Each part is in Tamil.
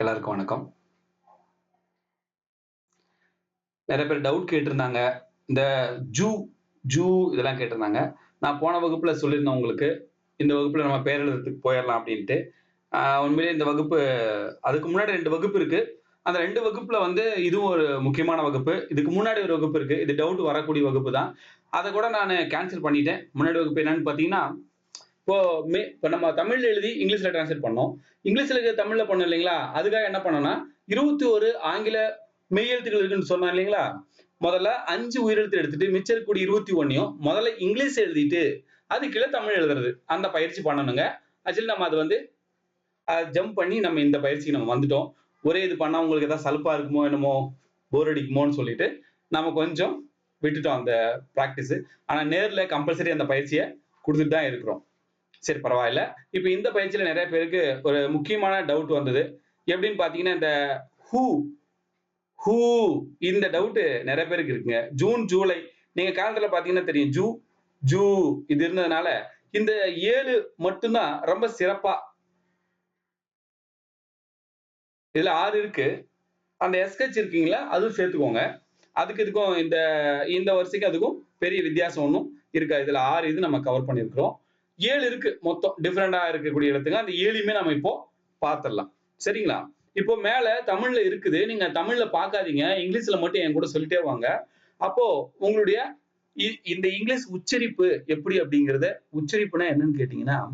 எல்லாருக்கும் வணக்கம். நிறைய பேர் டவுட் கேட்டிருந்தாங்க. இந்த ஜூ ஜூ இதெல்லாம் கேட்டிருந்தாங்க. நான் போன வகுப்புல சொல்லியிருந்தேன் உங்களுக்கு. இந்த வகுப்புல நம்ம பேர் போயிடலாம் அப்படின்ட்டு. உண்மையிலேயே இந்த வகுப்பு அதுக்கு முன்னாடி ரெண்டு வகுப்பு இருக்கு. அந்த ரெண்டு வகுப்புல வந்து இதுவும் ஒரு முக்கியமான வகுப்பு. இதுக்கு முன்னாடி ஒரு வகுப்பு இருக்கு. இது டவுட் வரக்கூடிய வகுப்பு தான். அதை கூட நான் கேன்சல் பண்ணிட்டேன். முன்னாடி வகுப்பு என்னன்னு பார்த்தீங்கன்னா இப்போ மே இப்போ நம்ம தமிழ்ல எழுதி இங்கிலீஷ்ல டிரான்ஸ்லேட் பண்ணோம். இங்கிலீஷ்ல இருக்கிற தமிழ்ல பண்ணோம் இல்லைங்களா? அதுக்காக என்ன பண்ணோம்னா இருபத்தி ஒரு ஆங்கில மெய்யெழுத்துக்கள் இருக்குன்னு சொன்னோம் இல்லைங்களா? முதல்ல அஞ்சு உயிரெழுத்து எடுத்துட்டு மிச்சம் இருக்கக்கூடிய இருபத்தி ஒன்னையும் முதல்ல இங்கிலீஷ் எழுதிட்டு அது கீழே தமிழ் எழுதுறது. அந்த பயிற்சி பண்ணணுங்க. ஆக்சுவலி நம்ம அது வந்து ஜம்ப் பண்ணி நம்ம இந்த பயிற்சிக்கு நம்ம வந்துட்டோம். ஒரே இது பண்ணா உங்களுக்கு ஏதாவது சலுப்பா இருக்குமோ என்னமோ போர் அடிக்குமோன்னு சொல்லிட்டு நம்ம கொஞ்சம் விட்டுட்டோம் அந்த ப்ராக்டிஸ் ஆனா நேர்ல கம்பல்சரி அந்த பயிற்சியை கொடுத்துட்டு தான் இருக்கிறோம். சரி பரவாயில்ல. இப்போ இந்த பயிற்சியில நிறைய பேருக்கு ஒரு முக்கியமான டவுட் வந்தது. எப்படின்னு பாத்தீங்கன்னா இந்த ஹூ ஹூ இந்த டவுட் நிறைய பேருக்கு இருக்குங்க. ஜூன் ஜூலை நீங்க காலத்துல பாத்தீங்கன்னா தெரியும். ஜூ ஜூ இது இருந்ததுனால இந்த ஏழு மட்டும்தான் ரொம்ப சிறப்பா. இதுல ஆறு இருக்கு. அந்த எஸ்கச் இருக்கீங்களா? அதுவும் சேர்த்துக்கோங்க. அதுக்கு இதுக்கும் இந்த இந்த வருஷத்துக்கு அதுக்கும் பெரிய வித்தியாசம் ஒன்றும் இருக்கா இதுல ஆறு இது நம்ம கவர் பண்ணியிருக்கிறோம். ஏழு இருக்கு. மொத்தம் டிஃப்ரெண்டா இருக்கக்கூடிய இடத்துங்க அந்த ஏழையுமே நம்ம இப்போ பார்த்துடலாம். சரிங்களா? இப்போ மேல தமிழ்ல இருக்குது. நீங்க தமிழ்ல பார்க்காதீங்க. இங்கிலீஷ்ல மட்டும் என் கூட சொல்லிட்டே வாங்க. அப்போ உங்களுடைய இ- இந்த இங்கிலீஷ் உச்சரிப்பு எப்படி அப்படிங்கறத உச்சரிப்புனா என்னன்னு கேட்டீங்கன்னா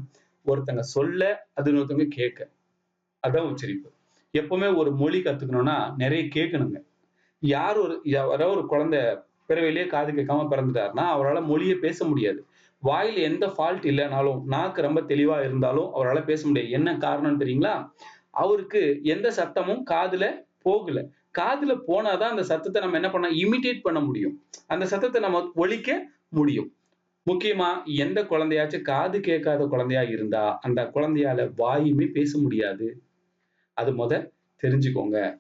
ஒருத்தங்க சொல்ல அது இன்னொருத்தவங்க கேட்க. அதான் உச்சரிப்பு. எப்பவுமே ஒரு மொழி கத்துக்கணும்னா நிறைய கேட்கணுங்க. யார் ஒரு யாரோ ஒரு குழந்தை பிறவையிலேயே காது கேட்காம பிறந்துட்டாருன்னா அவரால் மொழியே பேச முடியாது. வாயில் எந்த ஃபால்ட் இல்லைனாலும் நாக்கு ரொம்ப தெளிவா இருந்தாலும் அவரால் பேச முடியாது. என்ன காரணம்னு தெரியுங்களா? அவருக்கு எந்த சத்தமும் காதுல போகல. காதுல போனாதான் அந்த சத்தத்தை நம்ம என்ன பண்ண இமிட்டேட் பண்ண முடியும். அந்த சத்தத்தை நம்ம ஒழிக்க முடியும். முக்கியமா எந்த குழந்தையாச்சும் காது கேட்காத குழந்தையா இருந்தா அந்த குழந்தையால வாயுமே பேச முடியாது. அது முத தெரிஞ்சுக்கோங்க.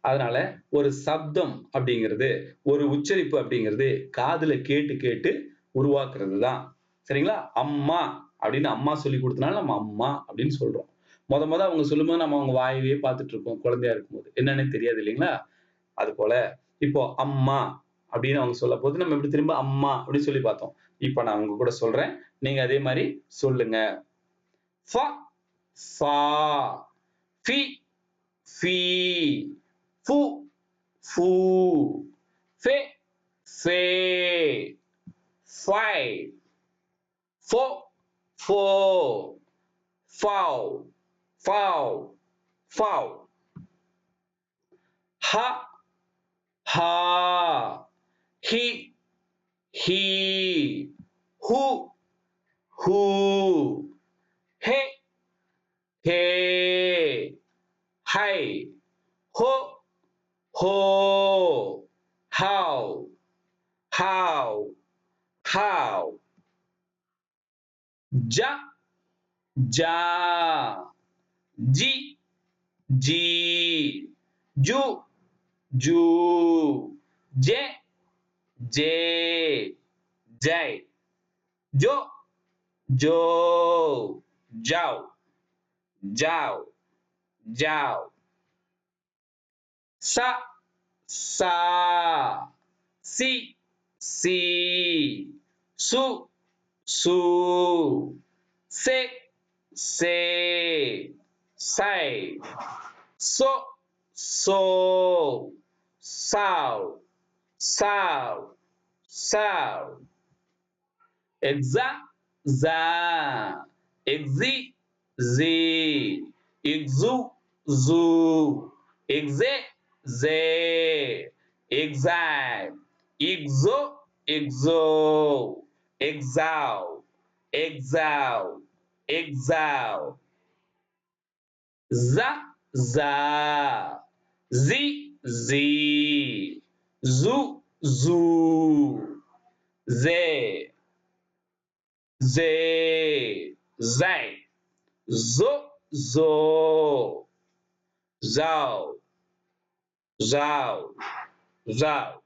அதனால ஒரு சப்தம் அப்படிங்கிறது ஒரு உச்சரிப்பு அப்படிங்கிறது காதுல கேட்டு கேட்டு உருவாக்குறது தான் சரிங்களா? அம்மா அப்படின்னு அம்மா சொல்லி கொடுத்தனால நம்ம அம்மா அப்படின்னு சொல்றோம். மொத மொத அவங்க சொல்லும்போது நம்ம அவங்க வாயவே பார்த்துட்டு இருக்கோம் குழந்தையா இருக்கும்போது. என்னன்னு தெரியாது இல்லைங்களா? அது போல இப்போ அம்மா அப்படின்னு அவங்க சொல்ல போது நம்ம எப்படி திரும்ப அம்மா அப்படின்னு சொல்லி பார்த்தோம். இப்போ நான் உங்க கூட சொல்றேன். நீங்க அதே மாதிரி சொல்லுங்க. ஃப ஃபா ஃபி ஃபீ ஃபு ஃபே ஃபே five, four, four, foul, foul, foul. Ha, ha, he, he, who, who, he, he, hi, ho, ho, how, how how? Ja ja ji ji ju ju je je jai jo jo jao jao jao sa sa si si su, su, se, se, say, so, so, sow, sow, sow. Exa, za, exi, zi, exu, zu, exe, ze, exa exo, exo. exalt, exalt, exalt. Za, za. Zi, zi. Zu, zu. Ze, ze. Zai. Zo, zo. Zau, zau, zau.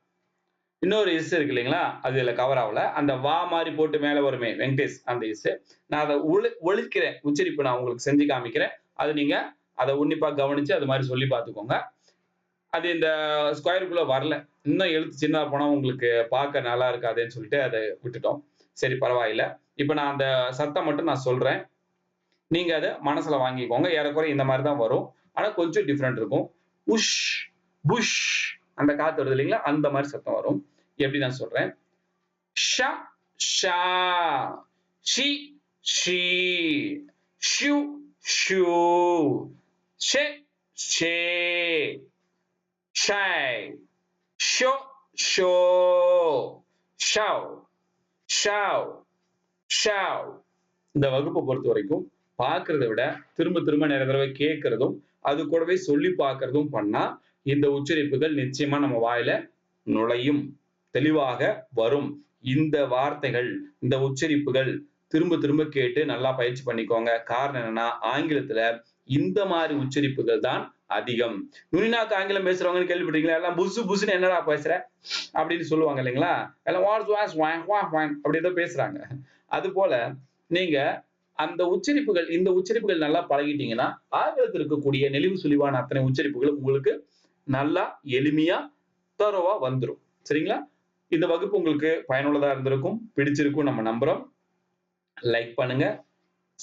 இன்னொரு இஸ் இருக்கு இல்லைங்களா? அது இதுல கவர் ஆகல. அந்த வா மாதிரி போட்டு மேல வருமே வெங்கடேஷ் அந்த இஸ். நான் அதை ஒழு ஒழிக்கிறேன் உச்சரிப்பு நான் உங்களுக்கு செஞ்சு காமிக்கிறேன். அது நீங்க அதை உன்னிப்பா கவனிச்சு அது மாதிரி சொல்லி பார்த்துக்கோங்க. அது இந்த ஸ்கொயருக்குள்ள வரல. இன்னும் எழுத்து சின்னதா போனா உங்களுக்கு பார்க்க நல்லா இருக்காதுன்னு சொல்லிட்டு அதை விட்டுட்டோம். சரி பரவாயில்ல. இப்ப நான் அந்த சத்தம் மட்டும் நான் சொல்றேன். நீங்க அதை மனசுல வாங்கிக்கோங்க. ஏறக்குறைய இந்த மாதிரி தான் வரும். ஆனா கொஞ்சம் டிஃப்ரெண்ட் இருக்கும். உஷ் புஷ். அந்த காத்து வருது இல்லைங்களா? அந்த மாதிரி சத்தம் வரும். எப்படி நான் சொல்றேன்? ஷ ஷா ஷி ஷி ஷு ஷூ ஷே ஷே ஷை ஷோ ஷோ ஷவ் ஷவ் ஷவ். இந்த வகுப்பை பொறுத்த வரைக்கும் பார்க்கறத விட திரும்ப திரும்ப நிறைய தடவை கேட்கறதும் அது கூடவே சொல்லி பார்க்கறதும் பண்ணா இந்த உச்சரிப்புகள் நிச்சயமா நம்ம வாயில நுழையும் தெளிவாக வரும். இந்த வார்த்தைகள் இந்த உச்சரிப்புகள் திரும்ப திரும்ப கேட்டு நல்லா பயிற்சி பண்ணிக்கோங்க. காரணம் என்னன்னா ஆங்கிலத்துல இந்த மாதிரி உச்சரிப்புகள் தான் அதிகம். நுனிநாக்கு ஆங்கிலம் பேசுறவங்கன்னு கேள்விப்பட்டீங்களா எல்லாம் புசு புசுன்னு என்னடா பேசுற? அப்படின்னு சொல்லுவாங்க இல்லைங்களா? எல்லாம் வாஸ் வாஸ் வாங் வா வாங் அப்படி ஏதோ பேசுறாங்க. அது போல நீங்க அந்த உச்சரிப்புகள் இந்த உச்சரிப்புகள் நல்லா பழகிட்டீங்கன்னா ஆங்கிலத்தில் இருக்கக்கூடிய நெளிவு சுழிவான அத்தனை உச்சரிப்புகளும் உங்களுக்கு நல்லா எளிமையா தரவா வந்துடும் சரிங்களா? இந்த வகுப்பு உங்களுக்கு பயனுள்ளதா இருந்திருக்கும் பிடிச்சிருக்கும் நம்ம நம்புறோம். லைக் பண்ணுங்க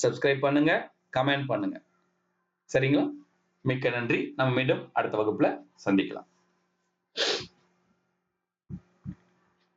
சப்ஸ்கிரைப் பண்ணுங்க கமெண்ட் பண்ணுங்க. சரிங்களா? மிக்க நன்றி. நம்ம மீண்டும் அடுத்த வகுப்புல சந்திக்கலாம்.